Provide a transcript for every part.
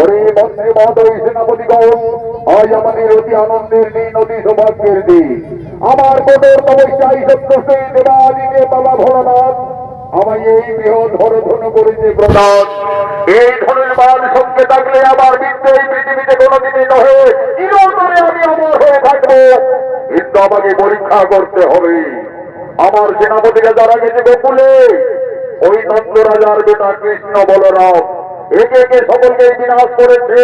ওরে বন্ধে আজ আমাদের অতি আনন্দের সৌভাগ্যের দিন। আমার কোটর তপস্যাই সত্যসে বাবা ভোলানাথ। আমায় এই বৃহৎ ধর ধন করেছে প্রদান এই ধনের মান সঙ্গে থাকলে আমার বিদ্যে এই পৃথিবীতে কোনোদিনই নহে। চিরতরে আমি অমর হয়ে থাকব। কিন্তু আমাকে পরীক্ষা করতে হবে। আমার সেনাপতিরা যারা গেছে গোকুলে, ওই নন্দ রাজার বেটা কৃষ্ণ বলরাম। একে একে সকলকে বিনাশ করেছে।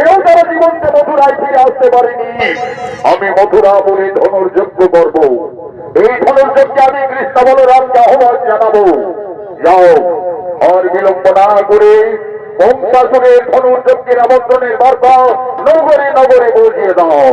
এও তারা জীবনকে মথুরায় ফিরে আসতে পারেনি। আমি মথুরা বলে ধনুর যজ্ঞ করব। এই ধনুর যজ্ঞে আমি কৃষ্ণ বলরামকে আহ্বান জানাব। যাও, আর বিলম্ব না করে বংশাসুরের ধনুর যজ্ঞের আমন্ত্রণের বার্তা নগরে নগরে পৌঁছিয়ে দাও।